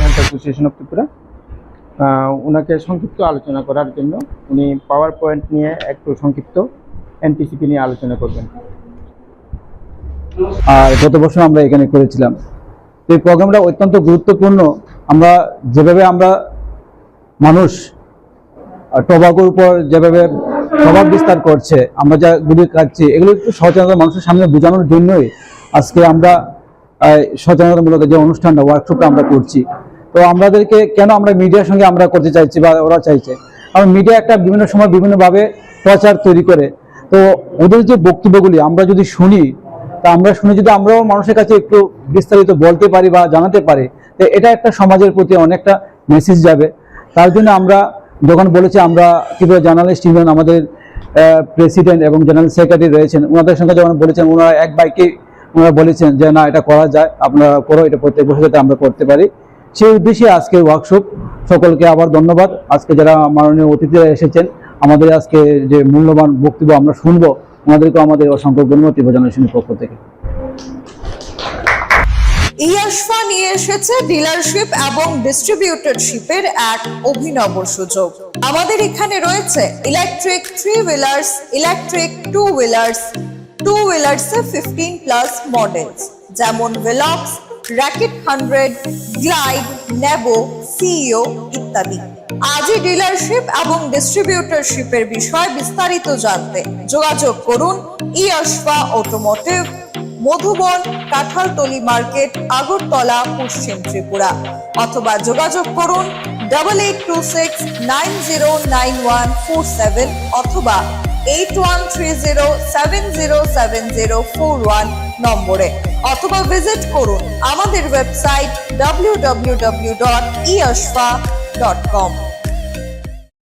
Health association of Tripura ওনাকে সংক্ষিপ্ত আলোচনা করার জন্য উনি পাওয়ার পয়েন্ট নিয়ে একটু সংক্ষিপ্ত এনটিসিপি নিয়ে আলোচনা করবেন। আর গত বছর আমরা এখানে করেছিলাম। তো এই প্রোগ্রামটা অত্যন্ত গুরুত্বপূর্ণ। আমরা যেভাবে আমরা মানুষ টবাকোর উপর যেভাবে প্রভাব বিস্তার করছে, আমরা যা গুলি খাচ্ছি, এগুলো একটু সচেতনতা মানুষের সামনে বোঝানোর জন্যই আজকে আমরা সচেতনতামূলক যে অনুষ্ঠানটা ওয়ার্কশপটা আমরা করছি। তো আমাদেরকে কেন আমরা মিডিয়ার সঙ্গে আমরা করতে চাইছি বা ওরা চাইছে? কারণ মিডিয়া একটা বিভিন্ন সময় বিভিন্নভাবে প্রচার তৈরি করে। তো ওদের যে বক্তব্যগুলি আমরা যদি শুনি, তা আমরা শুনে যদি আমরাও মানুষের কাছে একটু বিস্তারিত বলতে পারি বা জানাতে পারি, তো এটা একটা সমাজের প্রতি অনেকটা মেসেজ যাবে। তার জন্য আমরা যখন বলেছি, আমরা ত্রিপুরা জার্নালিস্ট ইউনিয়ন আমাদের প্রেসিডেন্ট এবং জেনারেল সেক্রেটারি রয়েছেন ওনাদের সঙ্গে যখন বলেছেন ওনারা এক বাইকে ওনারা বলেছেন যে, না, এটা করা যায়, আপনারা করো, এটা প্রত্যেক বছর যাতে আমরা করতে পারি। সেই উদ্দেশ্যে আজকে ওয়ার্কশপ সকলকে আবার ধন্যবাদ। আজকে যারা মাননীয় অতিথিরা এসেছেন, আমাদের আজকে যে মূল্যবান বক্তব্য আমরা শুনব, ওনাদেরকে আমাদের অসংখ্য ধন্যবাদ জার্নালিস্ট পক্ষ থেকে। ইয়াশফা নিয়ে এসেছে ডিলারশিপ এবং ডিস্ট্রিবিউটরশিপের এক অভিনব সুযোগ। আমাদের এখানে রয়েছে electric three wheelers electric two wheelers two হুইলার্সে fifteen plus models যেমন ভেলক্স র্যাকেট হান্ড্রেড গ্লাইড নেব সিইও ইত্যাদি। আজই ডিলারশিপ এবং ডিস্ট্রিবিউটরশিপের বিষয়ে বিস্তারিত জানতে যোগাযোগ করুন ইয়াশফা অটোমোটিভ মধুবন, কাঁঠালতলি মার্কেট, আগরতলা, পশ্চিম ত্রিপুরা। অথবা যোগাযোগ করুন double eight two six nine zero nine one four seven অথবা eight one three zero seven zero seven zero four one নম্বরে অথবা ভিজিট করুন আমাদের website W dot dot com